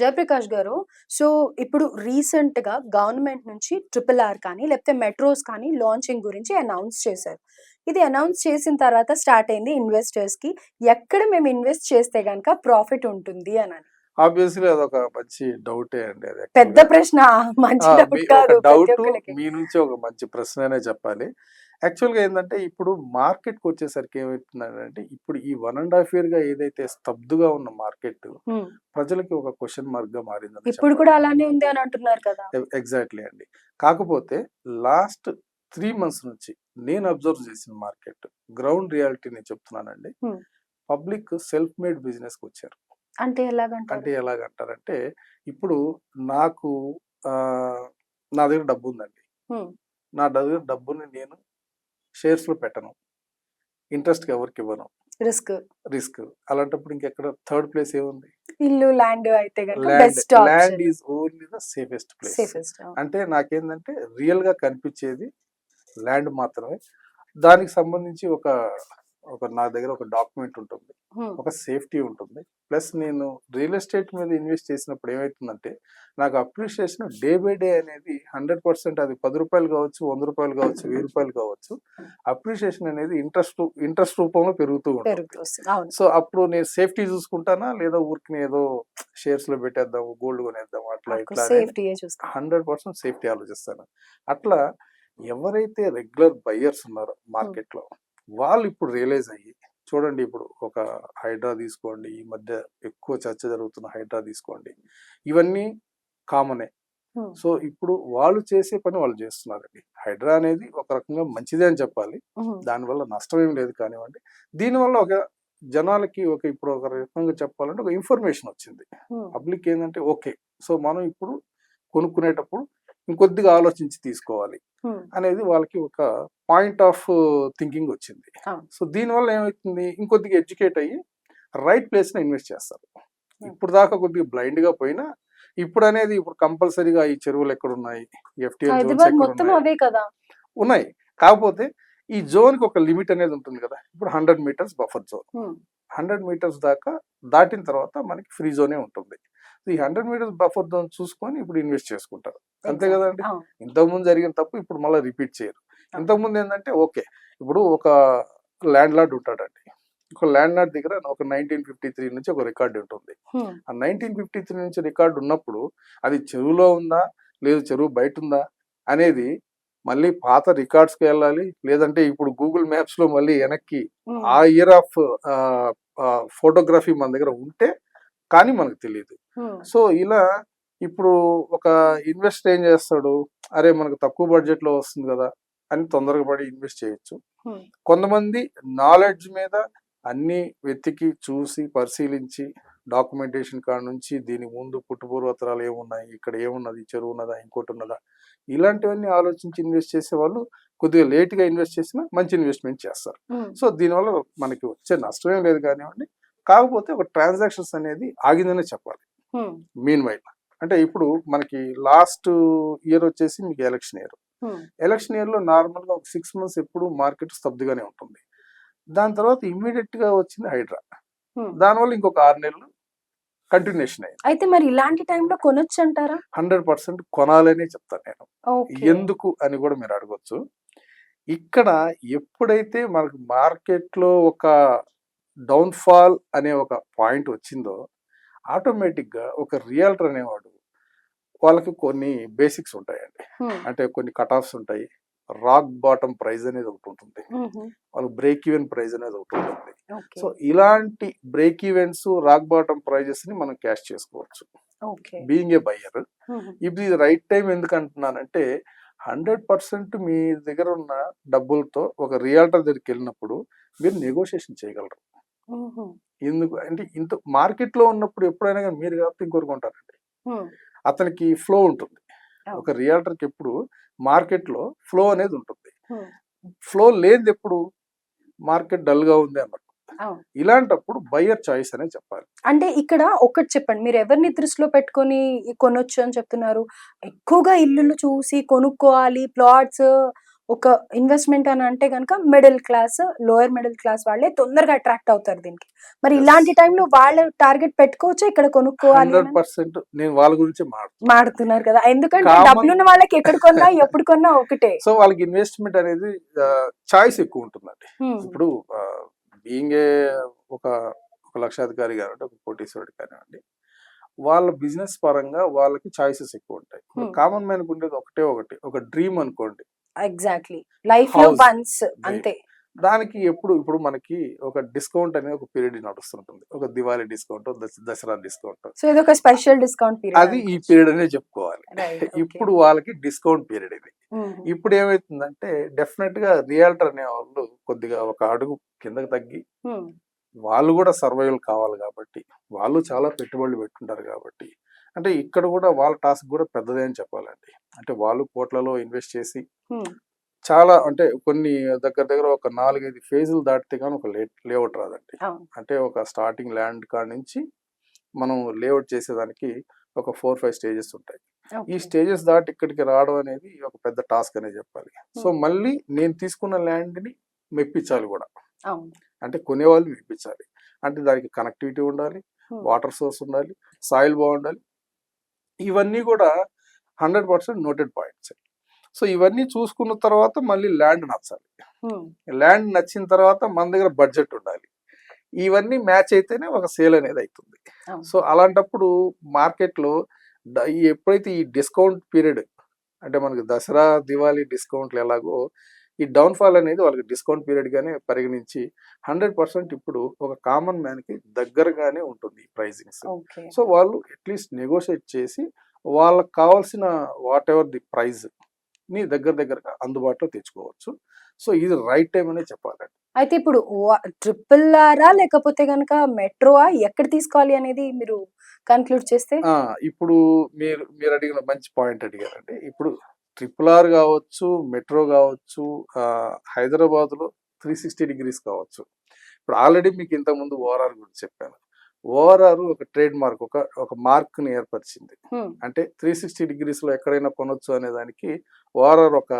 జయప్రకాష్ గారు. సో ఇప్పుడు రీసెంట్గా గవర్నమెంట్ నుంచి ట్రిపుల్ ఆర్ కానీ లేకపోతే మెట్రోస్ కానీ లాంచింగ్ గురించి అనౌన్స్ చేశారు. ఇది అనౌన్స్ చేసిన తర్వాత స్టార్ట్ అయింది ఇన్వెస్టర్స్కి ఎక్కడ మేము ఇన్వెస్ట్ చేస్తే గనక ప్రాఫిట్ ఉంటుంది అని ఆబ్వియస్లీ అదొక మంచి డౌటే అండి అది పెద్ద ప్రశ్న. మంచి డౌట్. మీ నుంచి ఒక మంచి ప్రశ్ననే చెప్పాలి. యాక్చువల్గా ఏంటంటే ఇప్పుడు మార్కెట్కి వచ్చేసరికి ఏమవుతుందంటే ఇప్పుడు ఈ వన్ అండ్ హాఫ్ ఇయర్గా ఏదైతే స్తబ్దుగా ఉన్న మార్కెట్. ప్రజలకి ఒక క్వశ్చన్ మార్క్గా మారింది ఇప్పుడు కూడా అలానే ఉంది అని అంటున్నారు కదా ఎగ్జాక్ట్లీ అండి కాకపోతే లాస్ట్ త్రీ మంత్స్ నుంచి నేను అబ్జర్వ్ చేసిన మార్కెట్ గ్రౌండ్ రియాలిటీ నేను చెప్తున్నానండి. పబ్లిక్ సెల్ఫ్ మేడ్ బిజినెస్కి వచ్చారు అంటే ఎలాగంటారు అంటే ఎలాగంటారంటే ఇప్పుడు నాకు నా దగ్గర డబ్బు ఉందండి. నా దగ్గర డబ్బుని నేను షేర్స్లో పెట్టను. ఇంట్రెస్ట్ ఎవరికి ఇవ్వను. రిస్క్. రిస్క్. అలాంటప్పుడు ఇంకెక్కడ థర్డ్ ప్లేస్ ఏముంది? ఇల్లు ల్యాండ్ అయితే land is only the safest place. అంటే నాకేంటంటే రియల్గా కనిపించేది ల్యాండ్ మాత్రమే. దానికి సంబంధించి ఒక ఒక నా దగ్గర ఒక డాక్యుమెంట్ ఉంటుంది. ఒక సేఫ్టీ ఉంటుంది. ప్లస్ నేను రియల్ ఎస్టేట్ మీద ఇన్వెస్ట్ చేసినప్పుడు ఏమవుతుందంటే నాకు అప్రిషియేషన్ డే బై డే అనేది హండ్రెడ్ పర్సెంట్ అది పది రూపాయలు కావచ్చు వంద రూపాయలు కావచ్చు వెయ్యి రూపాయలు కావచ్చు అప్రిషియేషన్ అనేది ఇంట్రెస్ట్ ఇంట్రెస్ట్ రూపంలో పెరుగుతూ ఉంటుంది. సో అప్పుడు నేను సేఫ్టీ చూసుకుంటానా? లేదా ఊరికి ఏదో షేర్స్లో పెట్టేద్దాం గోల్డ్ కొనేద్దాం అట్లా ఇట్లా హండ్రెడ్ పర్సెంట్ సేఫ్టీ ఆలోచిస్తాను. అట్లా ఎవరైతే రెగ్యులర్ బయ్యర్స్ ఉన్నారో మార్కెట్లో వాళ్ళు ఇప్పుడు రియలైజ్ అయ్యి చూడండి ఇప్పుడు ఒక హైడ్రా తీసుకోండి ఈ మధ్య ఎక్కువ చర్చ జరుగుతున్న హైడ్రా తీసుకోండి ఇవన్నీ కామనే. సో ఇప్పుడు వాళ్ళు చేసే పని వాళ్ళు చేస్తున్నారండి హైడ్రా అనేది ఒక రకంగా మంచిదే అని చెప్పాలి. దానివల్ల నష్టం ఏం లేదు కానివ్వండి దీనివల్ల ఒక జనాలకి ఒక ఇప్పుడు ఒక రకంగా చెప్పాలంటే ఒక ఇన్ఫర్మేషన్ వచ్చింది. పబ్లిక్ ఏంటంటే ఓకే సో మనం ఇప్పుడు కొనుక్కునేటప్పుడు ఇంకొద్దిగా ఆలోచించి తీసుకోవాలి. అనేది వాళ్ళకి ఒక పాయింట్ ఆఫ్ థింకింగ్ వచ్చింది. సో దీనివల్ల ఏమవుతుంది ఇంకొద్దిగా ఎడ్యుకేట్ అయ్యి రైట్ ప్లేస్లో ఇన్వెస్ట్ చేస్తారు. ఇప్పుడు దాకా కొద్దిగా బ్లైండ్గా పోయినా ఇప్పుడు అనేది ఇప్పుడు కంపల్సరీగా ఈ చెరువులు ఎక్కడ ఉన్నాయి ఎఫ్టీఎల్ ఉన్నాయి అవే కదా. ఉన్నాయి. కాకపోతే ఈ జోన్కి ఒక లిమిట్ అనేది ఉంటుంది కదా. ఇప్పుడు hundred metres buffer zone. Hundred metres దాకా దాటిన తర్వాత మనకి ఫ్రీ జోనే ఉంటుంది. ఈ హండ్రెడ్ మీటర్స్ బఫర్ జోన్ చూసుకొని ఇప్పుడు ఇన్వెస్ట్ చేసుకుంటారు అంతే. కదండి. ఇంతకుముందు జరిగిన తప్పు ఇప్పుడు మళ్ళీ రిపీట్ చేయరు ఇంతకుముందు ఏంటంటే ఓకే ఇప్పుడు ఒక ల్యాండ్ లార్డ్ ఉంటాడండి ఒక ల్యాండ్ లార్డ్ దగ్గర ఒక నైన్టీన్ ఫిఫ్టీ త్రీ నుంచి ఒక రికార్డు ఉంటుంది. ఆ నైన్టీన్ ఫిఫ్టీ త్రీ నుంచి రికార్డు ఉన్నప్పుడు అది చెరువులో ఉందా లేదు చెరువు బయట ఉందా అనేది మళ్ళీ పాత రికార్డ్స్కి వెళ్ళాలి లేదంటే ఇప్పుడు గూగుల్ మ్యాప్స్లో మళ్ళీ వెనక్కి. ఆ ఇయర్ ఆఫ్ ఫోటోగ్రఫీ మన దగ్గర ఉంటే కానీ మనకు తెలియదు. సో ఇలా ఇప్పుడు ఒక ఇన్వెస్ట్ ఏం చేస్తాడు? అరే మనకు తక్కువ బడ్జెట్లో వస్తుంది కదా అని తొందరగా పడి ఇన్వెస్ట్ చేయొచ్చు. కొంతమంది నాలెడ్జ్ మీద అన్ని వెతికి చూసి పరిశీలించి డాక్యుమెంటేషన్ కాడ నుంచి దీని ముందు పుట్టుపూర్వతరాలు ఏమున్నాయి? ఇక్కడ ఏమున్నది? చెరువు ఉన్నదా? ఇంకోటి ఉన్నదా? ఇలాంటివన్నీ ఆలోచించి ఇన్వెస్ట్ చేసే వాళ్ళు కొద్దిగా లేట్గా ఇన్వెస్ట్ చేసినా మంచి ఇన్వెస్ట్మెంట్ చేస్తారు. సో దీనివల్ల మనకి వచ్చే నష్టం ఏం లేదు కానివ్వండి. కాకపోతే ఒక ట్రాన్సాక్షన్స్ అనేది ఆగిందనే చెప్పాలి. ఉమ్. మీన్ వైల్ అంటే ఇప్పుడు మనకి లాస్ట్ ఇయర్ వచ్చేసి మీకు ఎలక్షన్ ఇయర్. ఎలక్షన్ ఇయర్లో నార్మల్గా ఒక సిక్స్ మంత్స్ ఎప్పుడు మార్కెట్ స్తబ్దుగానే ఉంటుంది. దాని తర్వాత ఇమ్మీడియట్గా వచ్చింది హైడ్రా. దానివల్ల ఇంకొక ఆరు నెలలు కంటిన్యూషన్ అయింది. అయితే మరి ఇలాంటి టైంలో కొనొచ్చు అంటారా? హండ్రెడ్ పర్సెంట్ కొనాలనే చెప్తాను నేను. ఎందుకు అని కూడా మీరు అడగొచ్చు. ఇక్కడ ఎప్పుడైతే మనకు మార్కెట్లో ఒక డౌన్ ఫాల్ అనే ఒక పాయింట్ వచ్చిందో ఆటోమేటిక్గా ఒక రియల్టర్ అనేవాడు వాళ్ళకి కొన్ని బేసిక్స్ ఉంటాయండి. అంటే కొన్ని కట్ ఆఫ్స్ ఉంటాయి రాక్ బాటమ్ ప్రైస్ అనేది ఒకటి ఉంటుంది. వాళ్ళకి బ్రేక్ ఈవెన్ ప్రైస్ అనేది ఒకటి ఉంటుంది సో ఇలాంటి బ్రేక్ ఈవెన్స్ రాక్ బాటమ్ ప్రైజెస్ని మనం క్యాష్ చేసుకోవచ్చు ఓకే బీయింగ్ ఏ బయ్యర్. ఇప్పుడు ఇది రైట్ టైం ఎందుకు అంటున్నానంటే హండ్రెడ్ పర్సెంట్ మీ దగ్గర ఉన్న డబ్బులతో ఒక రియాల్టర్ దగ్గరికి వెళ్ళినప్పుడు మీరు నెగోషియేషన్ చేయగలరు. ఎందుకు అంటే ఇంత మార్కెట్లో ఉన్నప్పుడు ఎప్పుడైనా కానీ మీరు కాకపోతే ఇంకొకరు కొంటారండి. అతనికి ఫ్లో ఉంటుంది. ఒక రియాల్టర్కి ఎప్పుడు మార్కెట్లో ఫ్లో అనేది ఉంటుంది. ఫ్లో లేనిది ఎప్పుడు మార్కెట్ డల్గా ఉంది అవును. ఇలాంటప్పుడు బయ్యర్ చాయిస్ అనే చెప్పాలి. అంటే ఇక్కడ ఒకటి చెప్పండి. మీరు ఎవరిని దృష్టిలో పెట్టుకొని కొనొచ్చు అని చెప్తున్నారు? ఎక్కువగా ఇల్లులు చూసి కొనుక్కోవాలి. ప్లాట్స్ ఒక ఇన్వెస్ట్మెంట్ అని అంటే కనుక middle class lower middle class వాళ్ళే తొందరగా అట్రాక్ట్ అవుతారు దీనికి. మరి. ఇలాంటి టైంలో వాళ్ళ టార్గెట్ పెట్టుకోవచ్చా? ఇక్కడ కొనుక్కోవాలి నేను వాళ్ళ గురించి మాడుతున్నారు కదా. ఎందుకంటే Common- డబ్బులున్న వాళ్ళకి ఎక్కడ కొన్నా ఎప్పుడు కొన్నా ఒకటే. సో వాళ్ళకి ఇన్వెస్ట్మెంట్ అనేది చాయిస్ ఎక్కువ ఉంటుందండి. హ్మ్. ఇప్పుడు బీయింగ్ ఒక ఒక లక్షాధికారి కానివ్వండి ఒక కోటీశ్వరుడు కానివ్వండి వాళ్ళ బిజినెస్ పరంగా వాళ్ళకి చాయిసెస్ ఎక్కువ ఉంటాయి. Hmm. కామన్ మ్యాన్ ఉండేది ఒకటే ఒకటి ఒక డ్రీమ్ అనుకోండి. ఎగ్జాక్ట్లీ. లైఫ్లో House. వన్స్ అంతే. దానికి ఎప్పుడు ఇప్పుడు మనకి ఒక డిస్కౌంట్ అనేది ఒక పీరియడ్ నడుస్తుంటుంది. ఒక Diwali discount Dasara discount so ఇది ఒక స్పెషల్ డిస్కౌంట్ అది ఈ పీరియడ్ అనే చెప్పుకోవాలి. ఇప్పుడు వాళ్ళకి డిస్కౌంట్ పీరియడ్ ఇది. ఇప్పుడు ఏమైతుందంటే డెఫినెట్గా రియాల్టర్ అనే వాళ్ళు కొద్దిగా ఒక అడుగు కిందకి తగ్గి వాళ్ళు కూడా సర్వైవల్ కావాలి కాబట్టి వాళ్ళు చాలా పెట్టుబడులు పెట్టుంటారు కాబట్టి అంటే ఇక్కడ కూడా వాళ్ళ టాస్క్ కూడా పెద్దదే అని చెప్పాలండి. అంటే వాళ్ళు కోట్లలో ఇన్వెస్ట్ చేసి చాలా అంటే కొన్ని దగ్గర దగ్గర ఒక నాలుగైదు ఫేజులు దాటితే కానీ ఒక లేఅవుట్ రాదండి. అంటే ఒక స్టార్టింగ్ ల్యాండ్ కాడ నుంచి మనం లేఅవుట్ చేసేదానికి ఒక ఫోర్ ఫైవ్ స్టేజెస్ ఉంటాయి. ఈ స్టేజెస్ దాటి ఇక్కడికి రావడం అనేది ఒక పెద్ద టాస్క్ అనే చెప్పాలి. సో మళ్ళీ నేను తీసుకున్న ల్యాండ్ని మెప్పించాలి కూడా. అంటే కొనేవాళ్ళు మెప్పించాలి. అంటే దానికి కనెక్టివిటీ ఉండాలి. వాటర్ సోర్స్ ఉండాలి సాయిల్ బాగుండాలి ఇవన్నీ కూడా hundred percent noted points so ఇవన్నీ చూసుకున్న తర్వాత మళ్ళీ ల్యాండ్ నచ్చాలి. ల్యాండ్ నచ్చిన తర్వాత మన దగ్గర బడ్జెట్ ఉండాలి ఇవన్నీ మ్యాచ్ అయితేనే ఒక సేల్ అనేది అవుతుంది. సో అలాంటప్పుడు మార్కెట్లో ఎప్పుడైతే ఈ డిస్కౌంట్ పీరియడ్ అంటే మనకి దసరా దివాళీ డిస్కౌంట్లు ఎలాగో ఈ డౌన్ఫాల్ అనేది వాళ్ళకి డిస్కౌంట్ పీరియడ్ గానే పరిగణించి హండ్రెడ్ పర్సెంట్ ఇప్పుడు ఒక కామన్ మ్యాన్కి దగ్గరగానే ఉంటుంది ప్రైజింగ్స్ సో వాళ్ళు అట్లీస్ట్ నెగోషియేట్ చేసి వాళ్ళకి కావాల్సిన వాట్ ఎవర్ ది ప్రైజ్ని దగ్గర దగ్గరగా అందుబాటులో తెచ్చుకోవచ్చు. సో ఇది రైట్ టైం అనే చెప్పాలండి. అయితే ఇప్పుడు ట్రిపుల్ ఆరా లేకపోతే గనక మెట్రోవా? ఎక్కడ తీసుకోవాలి అనేది మీరు కన్క్లూడ్ చేస్తే? ఇప్పుడు మీరు మీరు అడిగిన మంచి పాయింట్ అడిగారండి. ఇప్పుడు ట్రిపుల్ ఆర్ కావచ్చు మెట్రో కావచ్చు హైదరాబాద్లో త్రీ సిక్స్టీ డిగ్రీస్ కావచ్చు. ఇప్పుడు ఆల్రెడీ మీకు ఇంతకుముందు ఓఆర్ఆర్ గురించి చెప్పాను. ఓఆర్ఆర్ ఒక ట్రేడ్ మార్క్ ఒక ఒక మార్క్ని ఏర్పరిచింది. అంటే త్రీ సిక్స్టీ డిగ్రీస్లో ఎక్కడైనా కొనొచ్చు అనే దానికి ఓఆర్ఆర్ ఒక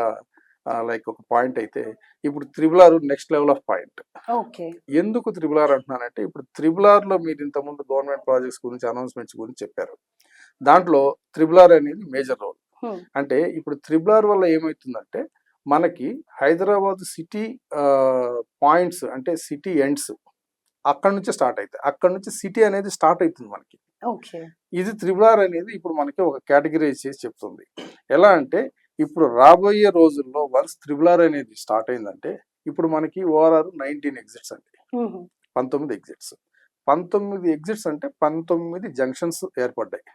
లైక్ ఒక పాయింట్ అయితే ఇప్పుడు triple R next level of point. Okay. ఎందుకు త్రిబుల్ ఆర్ అంటున్నానంటే ఇప్పుడు త్రిబుల్ ఆర్లో మీరు ఇంతకుముందు గవర్నమెంట్ ప్రాజెక్ట్స్ గురించి అనౌన్స్మెంట్స్ గురించి చెప్పారు. దాంట్లో త్రిబుల్ ఆర్ అనేది మేజర్ రోల్. అంటే ఇప్పుడు త్రిబుల్ ఆర్ వల్ల ఏమవుతుందంటే మనకి హైదరాబాద్ సిటీ పాయింట్స్ అంటే సిటీ ఎండ్స్ అక్కడ నుంచి స్టార్ట్ అవుతాయి అక్కడ నుంచి సిటీ అనేది స్టార్ట్ అవుతుంది మనకి. ఇది త్రిబుల్ ఆర్ అనేది ఇప్పుడు మనకి ఒక కేటగిరైజ్ చేసి చెప్తుంది. ఎలా అంటే ఇప్పుడు రాబోయే రోజుల్లో వన్స్ త్రిబుల్ ఆర్ అనేది స్టార్ట్ అయిందంటే ఇప్పుడు మనకి ఓఆర్ఆర్ నైన్టీన్ ఎగ్జిట్స్ అండి. పంతొమ్మిది ఎగ్జిట్స్. పంతొమ్మిది ఎగ్జిట్స్ అంటే పంతొమ్మిది జంక్షన్స్ ఏర్పడ్డాయి.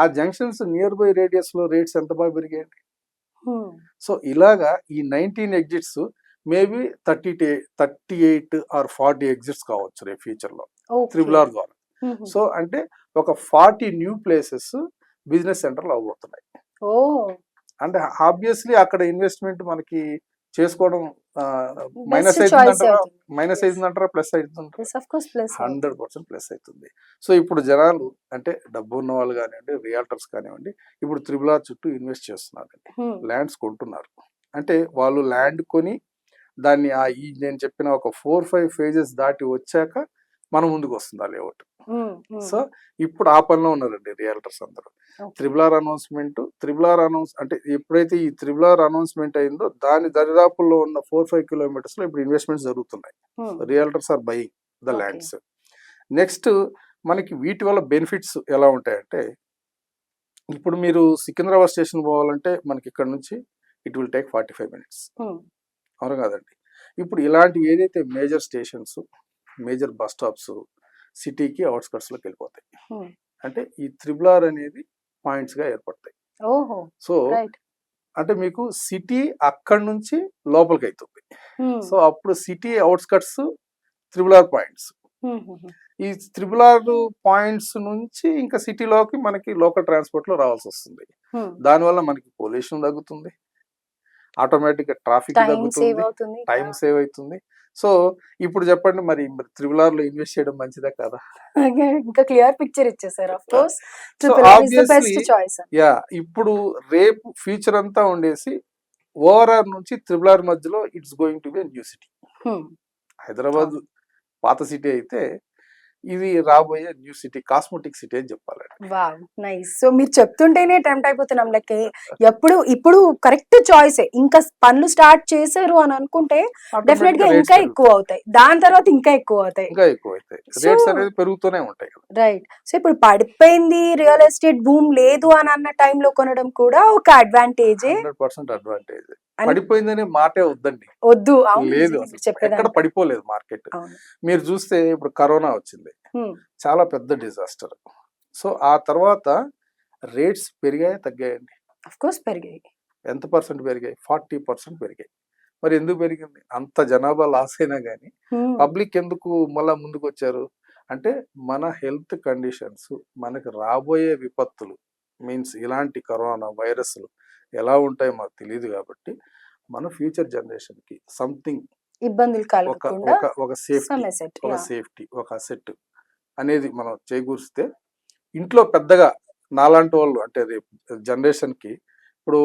ఆ జంక్షన్స్ నియర్ బై రేడియస్లో రేట్స్ ఎంత బాగా పెరిగాయండి? సో ఇలాగా ఈ nineteen exits maybe thirty thirty eight or forty exits కావచ్చు రేపు ఫ్యూచర్లో. త్రిబుల్ ఆర్ ద్వారా. సో అంటే ఒక ఫార్టీ న్యూ ప్లేసెస్ బిజినెస్ సెంటర్లు అవబోతున్నాయి అంటే ఆబ్వియస్లీ అక్కడ ఇన్వెస్ట్మెంట్ మనకి చేసుకోవడం మైనస్ అవుతుందంటారా మైనస్ అవుతుందంటారా ప్లస్ అవుతుందంటారా హండ్రెడ్ పర్సెంట్ ప్లస్ అవుతుంది సో ఇప్పుడు జనాలు అంటే డబ్బు ఉన్న వాళ్ళు కానివ్వండి రియాల్టర్స్ కానివ్వండి ఇప్పుడు త్రిబుల్ ఆర్ చుట్టూ ఇన్వెస్ట్ చేస్తున్నారండి. ల్యాండ్స్ కొంటున్నారు. అంటే వాళ్ళు ల్యాండ్ కొని దాన్ని ఆ ఈ నేను చెప్పిన ఒక ఫోర్ ఫైవ్ ఫేజెస్ దాటి వచ్చాక మన ముందుకు వస్తుంది ఆ లేఅవుట్. సో ఇప్పుడు ఆ పనిలో ఉన్నారండి రియాల్టర్స్ అందరూ. Triple R announcement triple R announce అంటే ఎప్పుడైతే ఈ త్రిబుల్ ఆర్ అనౌన్స్మెంట్ అయిందో దాని దరిదాపుల్లో ఉన్న ఫోర్ ఫైవ్ కిలోమీటర్స్లో ఇప్పుడు ఇన్వెస్ట్మెంట్స్ జరుగుతున్నాయి. Realtors are buying the. Lands. Next మనకి వీటి వల్ల బెనిఫిట్స్ ఎలా ఉంటాయంటే ఇప్పుడు మీరు సికింద్రాబాద్ స్టేషన్ పోవాలంటే మనకి ఇక్కడ నుంచి it will take forty five minutes. అవును కాదండి? ఇప్పుడు ఇలాంటి ఏదైతే major stations major bus stops సిటీకి అవుట్స్కట్స్లోకి వెళ్ళిపోతాయి. అంటే ఈ త్రిబుల్ ఆర్ అనేది పాయింట్స్గా ఏర్పడతాయి సో అంటే మీకు సిటీ అక్కడి నుంచి లోపలికి అవుతుంది సో అప్పుడు city outskirts triple R points ఈ త్రిబుల్ ఆర్ పాయింట్స్ నుంచి ఇంకా సిటీలోకి మనకి లోకల్ ట్రాన్స్పోర్ట్లో రావాల్సి వస్తుంది. దానివల్ల మనకి పొల్యూషన్ తగ్గుతుంది. ఆటోమేటిక్గా ట్రాఫిక్ తగ్గుతుంది. టైం సేవ్ అవుతుంది. సో ఇప్పుడు చెప్పండి మరి త్రిబుల్ ఆర్లో ఇన్వెస్ట్ చేయడం మంచిదా కదా? ఇంకా క్లియర్ పిక్చర్ ఇచ్చేసారు of course best choice yeah ఇప్పుడు రేపు ఫ్యూచర్ అంతా ఉండేసి ఓఆర్ఆర్ నుంచి త్రిబుల్ ఆర్ మధ్యలో it's going to be new city. Hyderabad పాత సిటీ అయితే ఇది రాబోయే న్యూ సిటీ కాస్మెటిక్ సిటీ అని చెప్పాలండి. నైస్. సో మీరు చెప్తుంటేనే టెంప్ట్ అయిపోతున్నాం లైక్ ఎప్పుడు ఇప్పుడు కరెక్ట్ చాయిస్. ఇంకా పనులు స్టార్ట్ చేశారు అని అనుకుంటే డెఫినెట్గా ఇంకా ఎక్కువ అవుతాయి. దాని తర్వాత ఇంకా ఎక్కువ అవుతాయి. ఇంకా ఎక్కువ అవుతాయి. రేట్స్ అనేది పెరుగుతూనే ఉంటాయి రైట్. సో ఇప్పుడు పడిపోయింది రియల్ ఎస్టేట్ భూమ్ లేదు అని అన్న టైంలో కొనడం కూడా ఒక అడ్వాంటేజే. Hundred percent advantage. పడిపోయిందనే మాటే వద్దండి. వద్దు లేదు ఎక్కడ పడిపోలేదు మార్కెట్. మీరు చూస్తే ఇప్పుడు కరోనా వచ్చింది. చాలా పెద్ద డిజాస్టర్. సో ఆ తర్వాత రేట్స్ పెరిగాయి తగ్గాయండి? కోర్స్ పెరిగాయి. ఎంత పర్సెంట్ పెరిగాయి? ఫార్టీ పర్సెంట్ పెరిగాయి. మరి ఎందుకు పెరిగింది? అంత జనాభా లాస్ అయినా కానీ. పబ్లిక్ ఎందుకు మళ్ళా ముందుకు వచ్చారు అంటే మన హెల్త్ కండిషన్స్ మనకు రాబోయే విపత్తులు మీన్స్ ఇలాంటి కరోనా వైరస్లు ఎలా ఉంటాయో మాకు తెలియదు కాబట్టి మన ఫ్యూచర్ జనరేషన్కి సంథింగ్ ఇబ్బందులు ఒక కలగకుండా ఒక ఒక సేఫ్టీ ఒక సేఫ్టీ ఒక అసెట్ అనేది మనం చేకూరిస్తే ఇంట్లో పెద్దగా నాలాంటి వాళ్ళు అంటే రేపు జనరేషన్కి ఇప్పుడు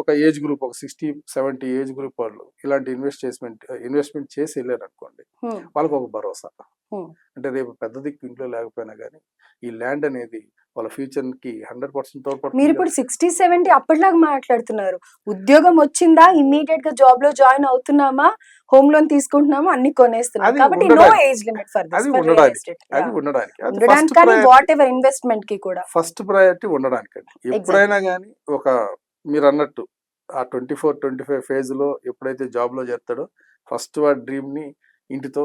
ఒక ఏజ్ గ్రూప్ ఒక సిక్స్టీ సెవెంటీ ఏజ్ గ్రూప్ వాళ్ళు ఇలాంటి ఇన్వెస్ట్మెంట్ ఇన్వెస్ట్మెంట్ చేసి వెళ్ళారు అనుకోండి వాళ్ళకి ఒక భరోసా. అంటే రేపు పెద్ద దిక్కు ఇంట్లో లేకపోయినా కానీ ఈ ల్యాండ్ అనేది వాళ్ళ ఫ్యూచర్కి హండ్రెడ్ పర్సెంట్ మీరు తోడ్పడుతుంది ఇప్పుడు సిక్స్టీ సెవెంటీ అప్పటిలాగా మాట్లాడుతున్నారు. ఉద్యోగం వచ్చిందా? ఇమ్మీడియట్గా జాబ్లో జాయిన్ అవుతున్నామా? హోమ్ లోన్ తీసుకుంటున్నామా? అన్ని కొనేస్తున్నాం. కాబట్టి నో ఉండడానికి. ఏజ్ లిమిట్ ఫర్ అది ఉండడానికి. అది ఉండడానికి. ఉండడానికి ఫస్ట్ కానీ ప్రయారిటీ వాట్ ఎవర్ ఇన్వెస్ట్మెంట్కి కూడా. ఫస్ట్ ప్రయారిటీ ఉండడానికండి. ఎప్పుడైనా కానీ ఒక మీరు అన్నట్టు ఆ ట్వంటీ ఫోర్ ట్వంటీ ఫైవ్ ఫేజ్లో ఎప్పుడైతే జాబ్లో చేస్తాడో ఫస్ట్ వాడి డ్రీమ్ని ఇంటితో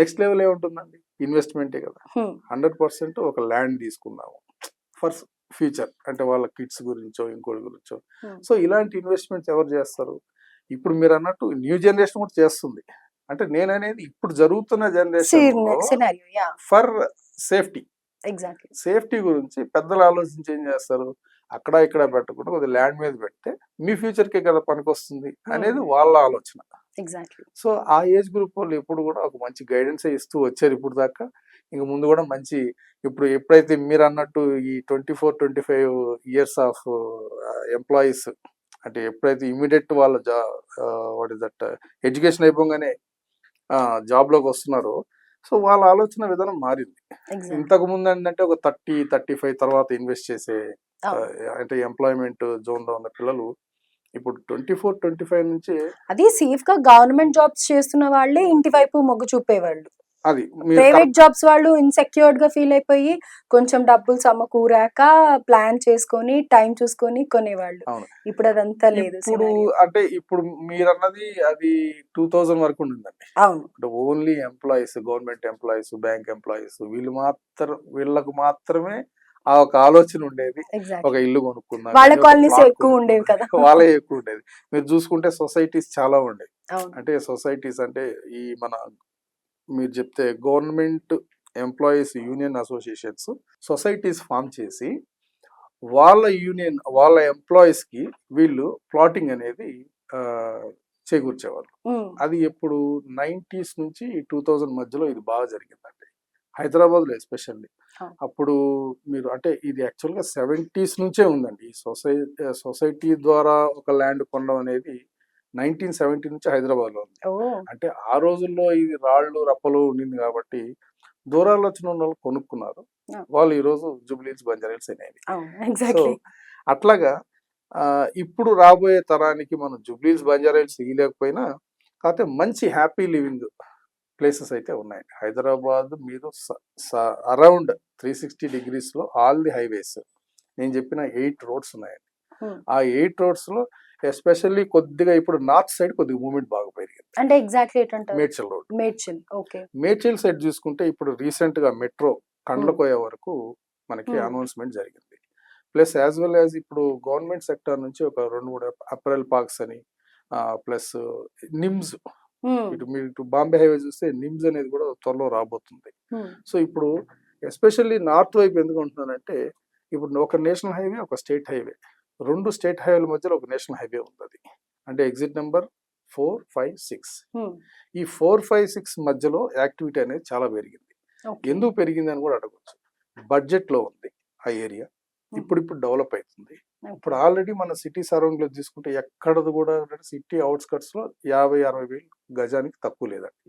నెక్స్ట్ లెవెల్ ఏముంటుందండి? ఇన్వెస్ట్మెంటే కదా. హండ్రెడ్ పర్సెంట్ ఒక ల్యాండ్ తీసుకున్నాము ఫర్ ఫ్యూచర్ అంటే వాళ్ళ కిడ్స్ గురించో ఇంకోటి గురించో. సో ఇలాంటి ఇన్వెస్ట్మెంట్స్ ఎవరు చేస్తారు? ఇప్పుడు మీరు అన్నట్టు న్యూ జనరేషన్ కూడా చేస్తుంది. అంటే నేను అనేది ఇప్పుడు జరుగుతున్న generation for safety. Exactly. Safety గురించి పెద్దలు ఆలోచించి ఏం చేస్తారు? అక్కడ ఇక్కడ పెట్టకుండా కొద్దిగా ల్యాండ్ మీద పెడితే మీ ఫ్యూచర్కి కదా పనికొస్తుంది అనేది వాళ్ళ ఆలోచన. ఎగ్జాక్ట్లీ. సో ఆ ఏజ్ గ్రూప్ వాళ్ళు ఎప్పుడు కూడా ఒక మంచి గైడెన్స్ ఇస్తూ వచ్చారు ఇప్పుడు దాకా. ఇంక ముందు కూడా మంచి ఇప్పుడు ఎప్పుడైతే మీరు అన్నట్టు ఈ twenty four twenty five years of employees అంటే ఎప్పుడైతే ఇమీడియట్ వాళ్ళ జా వాట్ ఇస్ దట్ ఎడ్యుకేషన్ అయిపోగానే జాబ్లోకి వస్తున్నారో సో వాళ్ళ ఆలోచన విధానం మారింది. ఇంతకు ముందు ఏంటంటే ఒక థర్టీ థర్టీ ఫైవ్ తర్వాత ఇన్వెస్ట్ చేసే అంటే ఎంప్లాయ్మెంట్ జోన్లో ఉన్న పిల్లలు ఇప్పుడు ట్వంటీ ఫోర్ ట్వంటీ ఫైవ్ నుంచి అది సేఫ్గా గవర్నమెంట్ జాబ్స్ చేస్తున్న వాళ్ళే ఇంటి వైపు మొగ్గు చూపేవాళ్ళు. అది ప్రైవేట్ జాబ్స్ వాళ్ళు ఇన్సెక్యూర్డ్గా ఫీల్ అయిపోయి కొంచెం డబ్బులు సమకూరాక ప్లాన్ చేసుకొని టైం చూసుకొని కొనేవాళ్ళు. అవును. ఇప్పుడు అదంతా లేదు ఇప్పుడు. అంటే ఇప్పుడు మీరు అన్నది అది టూ థౌజండ్ వరకు ఉండిందండి అవును. అంటే only employees government employees bank employees వీళ్ళు మాత్రం వీళ్ళకు మాత్రమే ఆ ఒక ఆలోచన ఉండేది. ఒక ఇల్లు కొనుక్కుందాం వాళ్ళ plot ఎక్కువ ఉండేవి కదా. వాళ్ళే ఎక్కువ ఉండేది. మీరు చూసుకుంటే సొసైటీస్ చాలా ఉండేవి. అంటే సొసైటీస్ అంటే ఈ మన మీరు చెప్తే government employees union associations societies form చేసి వాళ్ళ యూనియన్ వాళ్ళ ఎంప్లాయీస్కి వీళ్ళు ప్లాటింగ్ అనేది చేకూర్చేవాళ్ళు. అది ఎప్పుడు నైంటీస్ నుంచి టూ థౌజండ్ మధ్యలో ఇది బాగా జరిగిందండి. హైదరాబాద్లో ఎస్పెషల్లీ. అప్పుడు మీరు అంటే ఇది యాక్చువల్గా సెవెంటీస్ నుంచే ఉందండి. ఈ సొసై సొసైటీ ద్వారా ఒక ల్యాండ్ కొనడం అనేది నైన్టీన్ సెవెంటీ నుంచి హైదరాబాద్లో ఉంది అంటే ఆ రోజుల్లో ఇది రాళ్ళు రప్పలు ఉండింది కాబట్టి దూరాల్లో వచ్చిన వాళ్ళు కొనుక్కున్నారు. వాళ్ళు ఈ రోజు జూబ్లీస్ బంజారీల్స్ అయినాయి. అవును. ఎగ్జాక్ట్లీ. అట్లాగా ఇప్పుడు రాబోయే తరానికి మనం జూబ్లీస్ బంజారీల్స్ ఇవ్వలేకపోయినా కాకపోతే మంచి హ్యాపీ లివింగ్ ప్లేసెస్ అయితే ఉన్నాయి. హైదరాబాద్ మీరు అరౌండ్ త్రీ సిక్స్టీ డిగ్రీస్లో ఆల్ ది హైవేస్ నేను చెప్పిన ఎయిట్ రోడ్స్ ఉన్నాయండి. ఆ ఎయిట్ రోడ్స్లో ఎస్పెషల్లీ కొద్దిగా ఇప్పుడు నార్త్ సైడ్ కొద్దిగా మూమెంట్ బాగా పెరిగింది. అంటే exactly Medchal road. Medchal okay. Medchal side చూసుకుంటే ఇప్పుడు రీసెంట్గా మెట్రో కండ్లకోయ వరకు మనకి. అనౌన్స్మెంట్ జరిగింది. ప్లస్ యాజ్ వెల్ యాజ్ ఇప్పుడు గవర్నమెంట్ సెక్టర్ నుంచి ఒక రెండు మూడు అప్రెల్ పార్క్స్ అని ప్లస్ నిమ్స్ ఇటు మీరు ఇటు బాంబే హైవే చూస్తే నిమ్స్ అనేది కూడా త్వరలో రాబోతుంది. సో ఇప్పుడు ఎస్పెషల్లీ నార్త్ వైపు ఎందుకు ఉంటున్నానంటే ఇప్పుడు ఒక నేషనల్ హైవే ఒక స్టేట్ హైవే. రెండు స్టేట్ హైవేల మధ్యలో ఒక నేషనల్ హైవే ఉంది అంటే exit number four five six. ఈ ఫోర్ ఫైవ్ సిక్స్ మధ్యలో యాక్టివిటీ అనేది చాలా పెరిగింది. ఎందుకు పెరిగింది అని కూడా అడగచ్చు. బడ్జెట్లో ఉంది ఆ ఏరియా. ఇప్పుడు ఇప్పుడు డెవలప్ అవుతుంది. ఇప్పుడు ఆల్రెడీ మన సిటీ సరౌండ్లో తీసుకుంటే ఎక్కడది కూడా సిటీ అవుట్స్కట్స్లో యాభై అరవై వేలు గజానికి తక్కువ లేదండి.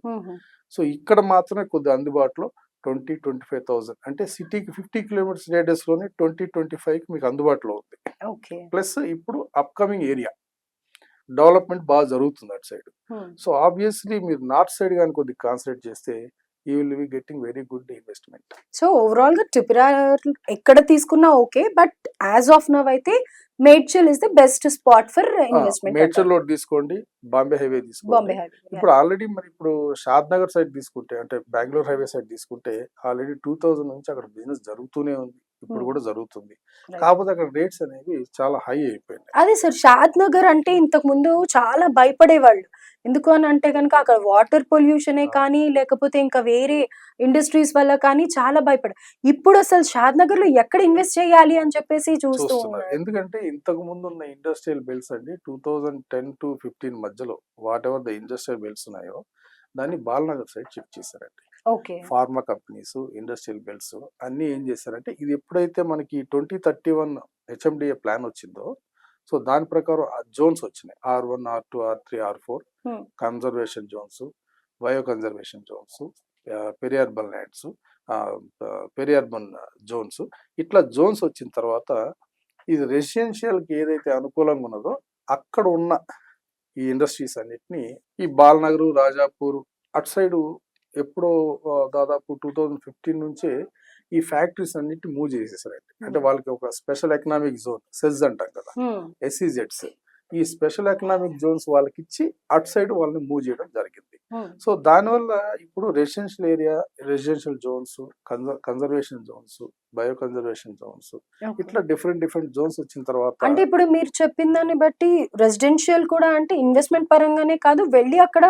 సో ఇక్కడ మాత్రమే కొద్ది అందుబాటులో ట్వంటీ ట్వంటీ ఫైవ్ థౌసండ్. అంటే సిటీకి ఫిఫ్టీ కిలోమీటర్స్ రేడియస్లోనే ట్వంటీ ట్వంటీ ఫైవ్ మీకు అందుబాటులో ఉంది. ఓకే. ప్లస్ ఇప్పుడు అప్కమింగ్ ఏరియా. డెవలప్మెంట్ బాగా జరుగుతుంది అటు సైడ్. సో ఆబ్వియస్లీ మీరు నార్త్ సైడ్ కానీ కొద్దిగా కాన్సన్ట్రేట్ చేస్తే you will be getting very good investment so ఓవరాల్గా ట్రిపుల్ ఆర్ ఎక్కడ తీసుకున్నా okay but as of now అయితే Medchal is the best spot for investment Medchal road తీసుకోండి బాంబే హైవే బాంబే తీసుకోండి హైవే ఇప్పుడు ఆల్రెడీ మరి ఇప్పుడు షాద్ నగర్ సైడ్ తీసుకుంటే అంటే బెంగళూరు హైవే సైడ్ తీసుకుంటే ఆల్రెడీ టూ థౌజండ్ నుంచి అక్కడ బిజినెస్ జరుగుతూనే ఉంది. ఇప్పుడు. కూడా జరుగుతుంది. కాకపోతే అక్కడ రేట్స్ అనేవి చాలా హై అయిపోయినాయి అదే సార్ షాద్ నగర్ అంటే ఇంతకు ముందు చాలా భయపడేవాళ్ళు ఎందుకు అని అంటే కనుక అక్కడ వాటర్ పొల్యూషనే. కానీ లేకపోతే ఇంకా వేరే ఇండస్ట్రీస్ వల్ల కానీ చాలా భయపడ ఇప్పుడు అసలు షాద్ నగర్లో ఎక్కడ ఇన్వెస్ట్ చేయాలి అని చెప్పేసి చూస్తూ ఎందుకంటే ఇంతకు ముందు ఉన్న ఇండస్ట్రియల్ బెల్ట్స్ అండి two thousand ten to fifteen మధ్యలో whatever the industrial belts ఉన్నాయో దాన్ని బాలనగర్ సైడ్ షిఫ్ట్ చేశారండి ఫార్మా కంపెనీస్ ఇండస్ట్రియల్ బెల్ట్స్ అన్ని ఏం చేశారంటే ఇది ఎప్పుడైతే మనకి twenty thirty one HMDA plan వచ్చిందో సో దాని ప్రకారం జోన్స్ వచ్చినాయి. R one R two R three R four. Conservation zones bio conservation zones periurban lands periurban zones. ఇట్లా జోన్స్ వచ్చిన తర్వాత ఇది రెసిడెన్షియల్కి ఏదైతే అనుకూలంగా ఉన్నదో అక్కడ ఉన్న ఈ ఇండస్ట్రీస్ అన్నిటిని ఈ బాలనగర్ రాజాపూర్ అటు సైడు ఎప్పుడో దాదాపు టూ థౌజండ్ ఫిఫ్టీన్ నుంచే ఈ ఫ్యాక్టరీస్ అన్నిటి మూవ్ చేసేసారండి అంటే. వాళ్ళకి ఒక స్పెషల్ ఎకనామిక్ జోన్ సెల్స్ అంటాం కదా. ఎస్ఈజెడ్స్ ఈ స్పెషల్ ఎకనామిక్ జోన్స్ వాళ్ళకి ఇచ్చి అటు సైడ్ వాళ్ళని మూవ్ చేయడం జరిగింది. సో దానివల్ల ఇప్పుడు residential area residential zones conservation zones bio conservation zones. ఇట్లా డిఫరెంట్ డిఫరెంట్ జోన్స్ వచ్చిన తర్వాత అంటే ఇప్పుడు మీరు చెప్పిన దాన్ని బట్టి రెసిడెన్షియల్ కూడా అంటే ఇన్వెస్ట్మెంట్ పరంగానే కాదు వెళ్ళి అక్కడ.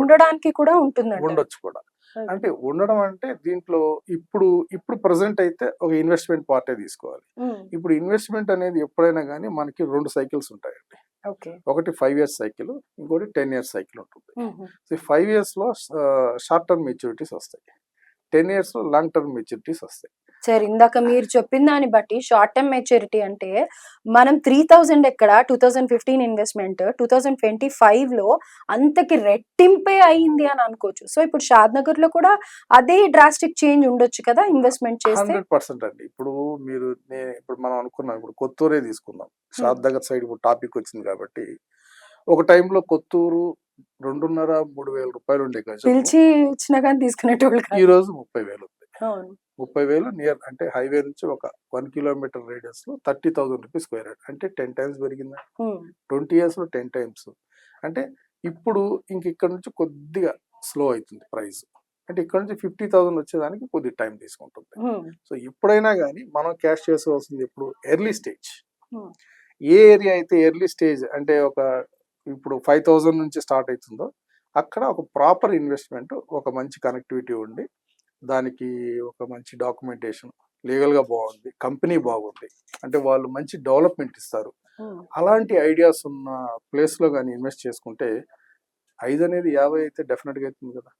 ఉండడానికి కూడా ఉంటుందండి ఉండొచ్చు కూడా అంటే ఉండడం అంటే దీంట్లో ఇప్పుడు ఇప్పుడు ప్రజెంట్ అయితే ఒక ఇన్వెస్ట్మెంట్ పార్టే తీసుకోవాలి. ఇప్పుడు ఇన్వెస్ట్మెంట్ అనేది ఎప్పుడైనా కానీ మనకి రెండు సైకిల్స్ ఉంటాయండి. ఒకటి ఫైవ్ ఇయర్స్ సైకిల్ ఇంకోటి టెన్ ఇయర్స్ సైకిల్ ఉంటుంది. సో ఫైవ్ ఇయర్స్లో షార్ట్ టర్మ్ మెచ్యూరిటీస్ వస్తాయి. టెన్ ఇయర్స్లో లాంగ్ టర్మ్ మెచ్యూరిటీస్ వస్తాయి. సార్ ఇందాక మీరు చెప్పిన దాన్ని బట్టి షార్ట్ టర్మ్ మెచ్యూరిటీ అంటే మనం త్రీ థౌజండ్ ఎక్కడ two thousand fifteen investment two thousand twenty ఫైవ్లో అంతకి రెట్టింపే అయింది అని అనుకోవచ్చు. సో ఇప్పుడు షాద్ నగర్లో కూడా అదే డ్రాస్టిక్ చేంజ్ ఉండొచ్చు కదా ఇన్వెస్ట్మెంట్ చేస్తే? హండ్రెడ్ పర్సెంట్ అండి. ఇప్పుడు మీరు నే- ఇప్పుడు మనం అనుకున్నాం ఇప్పుడు కొత్తూరే తీసుకుందాం. షాద్ నగర్ సైడ్ ఇప్పుడు టాపిక్ వచ్చింది కాబట్టి ఒక టైంలో కొత్తూరు రెండున్నర మూడు వేల రూపాయలు ఉండే గజం పిలిచి ఇచ్చినా కానీ తీసుకునేటోళ్ళు ఈ కాదు. రోజు ముప్పై వేలు ఉంది. అవును. ముప్పై వేలు నియర్ అంటే హైవే నుంచి ఒక one kilometre రేడియస్లో thirty thousand rupees square yard. అంటే టెన్ టైమ్స్ పెరిగిందా. ట్వంటీ ఇయర్స్లో టెన్ టైమ్స్. అంటే ఇప్పుడు ఇంక ఇక్కడ నుంచి కొద్దిగా స్లో అవుతుంది ప్రైస్. అంటే ఇక్కడ నుంచి ఫిఫ్టీ థౌసండ్ వచ్చేదానికి కొద్దిగా టైం తీసుకుంటుంది. సో ఎప్పుడైనా కానీ మనం క్యాష్ చేసుకోవాల్సింది ఎప్పుడు ఎర్లీ స్టేజ్. ఏ ఏరియా అయితే ఎర్లీ స్టేజ్ అంటే ఒక ఇప్పుడు ఫైవ్ థౌజండ్ నుంచి స్టార్ట్ అవుతుందో అక్కడ ఒక ప్రాపర్ ఇన్వెస్ట్మెంట్ ఒక మంచి కనెక్టివిటీ ఉండి దానికి ఒక మంచి డాక్యుమెంటేషన్ లీగల్గా బాగుంది కంపెనీ బాగుంది అంటే వాళ్ళు మంచి డెవలప్మెంట్ ఇస్తారు Hmm. అలాంటి ఐడియాస్ ఉన్న ప్లేస్లో కానీ ఇన్వెస్ట్ చేసుకుంటే ఐదు అనేది యాభై అయితే డెఫినెట్గా అవుతుంది కదా.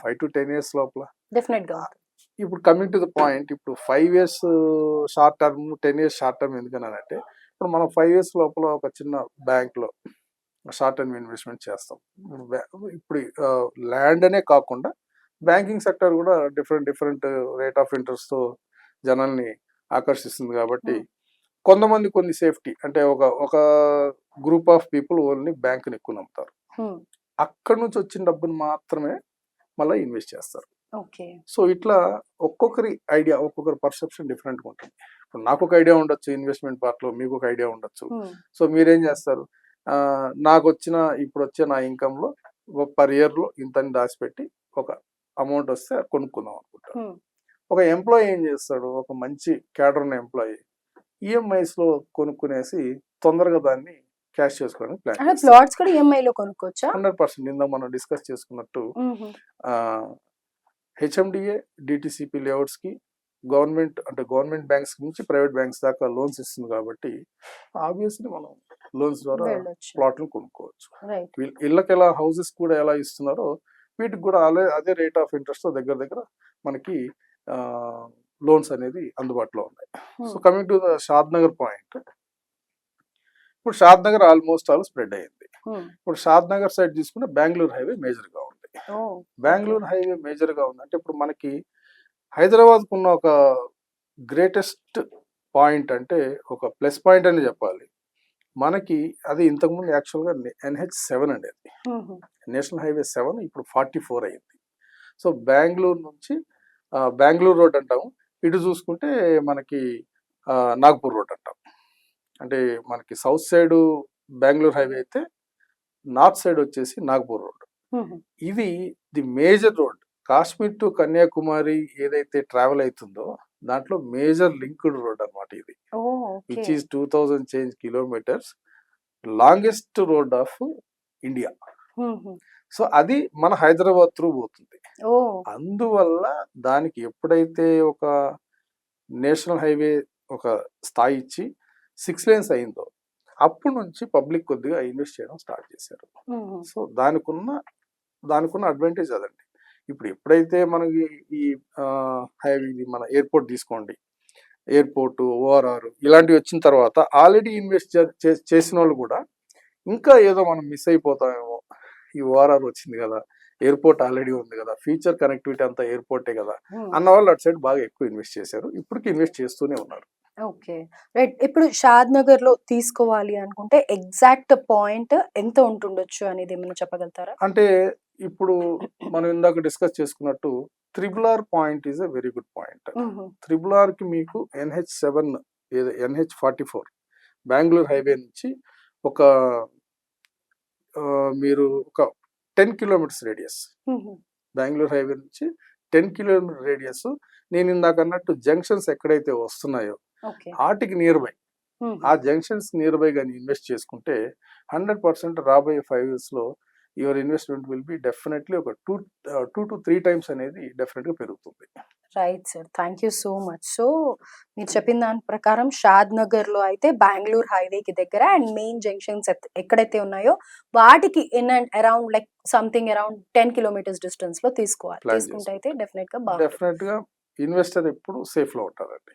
ఫైవ్ టు టెన్ ఇయర్స్ లోపల ఇప్పుడు కమింగ్ టు ద పాయింట్ ఇప్పుడు five years short term ten years short term ఎందుకనంటే ఇప్పుడు మనం ఫైవ్ ఇయర్స్ లోపల ఒక చిన్న బ్యాంక్లో షార్ట్ టర్మ్ ఇన్వెస్ట్మెంట్ చేస్తాం. ఇప్పుడు ల్యాండ్ అనే కాకుండా బ్యాంకింగ్ సెక్టర్ కూడా డిఫరెంట్ డిఫరెంట్ రేట్ ఆఫ్ ఇంట్రెస్ట్తో జనాల్ని ఆకర్షిస్తుంది కాబట్టి కొంతమంది కొన్ని సేఫ్టీ అంటే ఒక ఒక గ్రూప్ ఆఫ్ పీపుల్ ఓన్లీ బ్యాంకుని ఎక్కువ నమ్ముతారు. అక్కడ నుంచి వచ్చిన డబ్బుని మాత్రమే మళ్ళీ ఇన్వెస్ట్ చేస్తారు. ఓకే. సో ఇట్లా ఒక్కొక్కరి ఐడియా ఒక్కొక్కరి పర్సెప్షన్ డిఫరెంట్గా ఉంటుంది. ఇప్పుడు నాకు ఒక ఐడియా ఉండొచ్చు ఇన్వెస్ట్మెంట్ పార్ట్లో మీకు ఒక ఐడియా ఉండొచ్చు. సో మీరేం చేస్తారు? నాకు వచ్చిన ఇప్పుడు వచ్చే నా ఇన్కంలో పర్ ఇయర్లో ఇంతని దాచిపెట్టి ఒక అమౌంట్ వస్తే కొనుక్కుందాం అనుకుంటారు Hmm. ఒక ఎంప్లాయీ ఏం చేస్తాడు ఒక మంచి క్యాడర్ ఉన్న ఎంప్లాయీ ఈఎంఐస్లో కొనుక్కునేసి తొందరగా దాన్ని క్యాష్ చేసుకోవడానికి ప్లాన్ ప్లాట్స్ కూడా ఈఎంఐ లో కొనుక్కోవచ్చా హండ్రెడ్ పర్సెంట్ ఇందా మనం డిస్కస్ చేసుకున్నట్టు. హెచ్ఎండిఏ డిటిసిపి లేఅవుట్స్కి గవర్నమెంట్ అంటే గవర్నమెంట్ బ్యాంక్స్ నుంచి ప్రైవేట్ బ్యాంక్స్ దాకా లోన్స్ ఇస్తుంది కాబట్టి ఆబ్వియస్లీ మనం లోన్స్ ద్వారా ప్లాట్లు కొనుక్కోవచ్చు. ఇళ్ళకి ఎలా హౌసెస్ కూడా ఎలా ఇస్తున్నారో వీటికి కూడా అదే అదే రేట్ ఆఫ్ ఇంట్రెస్ట్ దగ్గర దగ్గర మనకి లోన్స్ అనేది అందుబాటులో ఉన్నాయి. So coming to the Shadnagar point. ఇప్పుడు Shadnagar almost all spread అయ్యింది హ్మ్. ఇప్పుడు షాద్ నగర్ సైడ్ తీసుకుంటే బెంగళూరు హైవే మేజర్గా ఉంది బెంగళూరు హైవే మేజర్గా ఉంది. అంటే ఇప్పుడు మనకి హైదరాబాద్ ఉన్న ఒక గ్రేటెస్ట్ పాయింట్ అంటే ఒక ప్లస్ పాయింట్ అని చెప్పాలి. మనకి అది ఇంతకుముందు యాక్చువల్గా ఎన్హెచ్ సెవెన్ అండి అది. నేషనల్ హైవే సెవెన్ ఇప్పుడు ఫార్టీ ఫోర్ అయింది. సో బెంగళూరు నుంచి బెంగళూరు రోడ్ అంటాము. ఇటు చూసుకుంటే మనకి నాగ్పూర్ రోడ్ అంటాం. అంటే మనకి సౌత్ సైడ్ బెంగళూరు హైవే అయితే నార్త్ సైడ్ వచ్చేసి నాగ్పూర్ రోడ్. ఇది the major road Kashmir to Kanyakumari ఏదైతే ట్రావెల్ అవుతుందో దాంట్లో మేజర్ లింక్డ్ రోడ్ అన్నమాట ఇది. Which is two thousand change kilometres longest road of India. So అది మన హైదరాబాద్ త్రూ పోతుంది. అందువల్ల దానికి ఎప్పుడైతే ఒక నేషనల్ హైవే ఒక స్థాయి ఇచ్చి సిక్స్ లేన్స్ అయిందో అప్పటి నుంచి పబ్లిక్ కొద్దిగా ఇన్వెస్ట్ చేయడం స్టార్ట్ చేశారు. సో దానికున్న దానికున్న అడ్వాంటేజ్ అదండి. ఇప్పుడు ఎప్పుడైతే మనకి ఈ హైవే ఇది మన ఎయిర్పోర్ట్ తీసుకోండి ఎయిర్పోర్ట్ ఓఆర్ఆర్ ఇలాంటివి వచ్చిన తర్వాత ఆల్రెడీ ఇన్వెస్ట్ చేసిన వాళ్ళు కూడా ఇంకా ఏదో మనం మిస్ అయిపోతామేమో. ఈ ఓఆర్ఆర్ వచ్చింది కదా ఎయిర్పోర్ట్ ఆల్రెడీ ఉంది కదా ఫ్యూచర్ కనెక్టివిటీ అంతా ఎయిర్పోర్టే కదా. అన్న వాళ్ళు అటు సైడ్ బాగా ఎక్కువ ఇన్వెస్ట్ చేశారు. ఇప్పటికి ఇన్వెస్ట్ చేస్తూనే ఉన్నారు. ఓకే రైట్ ఇప్పుడు షాద్ నగర్లో తీసుకోవాలి అనుకుంటే ఎగ్జాక్ట్ పాయింట్ ఎంత ఉంటుండొచ్చు అనేది ఏమైనా చెప్పగలుగుతారా అంటే ఇప్పుడు మనం ఇందాక డిస్కస్ చేసుకున్నట్టు triple R point is a very good point hmm. Triple ఆర్కి మీకు NH seven NH forty four Bengaluru highway నుంచి ఒక మీరు ఒక ten kilometres radius. Bengaluru highway నుంచి టెన్ కిలోమీటర్ రేడియస్ నేను ఇందాక అన్నట్టు జంక్షన్స్ ఎక్కడైతే వస్తున్నాయో వాటికి నియర్ బై ఆ జంక్షన్స్ నియర్ బై కానీ ఇన్వెస్ట్ చేసుకుంటే హండ్రెడ్ పర్సెంట్ రాబోయే ఫైవ్ ఇయర్స్లో your investment will be definitely ఒక two two to three times అనేది డెఫినెట్గా పెరుగుతుంది. Right sir. Thank you so much. So మీరు చెప్పిన దాని ప్రకారం షాద్ నగర్లో అయితే బెంగళూరు హైవేకి దగ్గర అండ్ మెయిన్ జంక్షన్స్ ఎక్కడైతే ఉన్నాయో వాటికి in and around like something around ten kilometres డిస్టెన్స్లో తీసుకోవాలి తీసుకుంటే అయితే డెఫినెట్గా డెఫినెట్గా ఇన్వెస్టర్ ఎప్పుడు సేఫ్లో ఉంటారండి.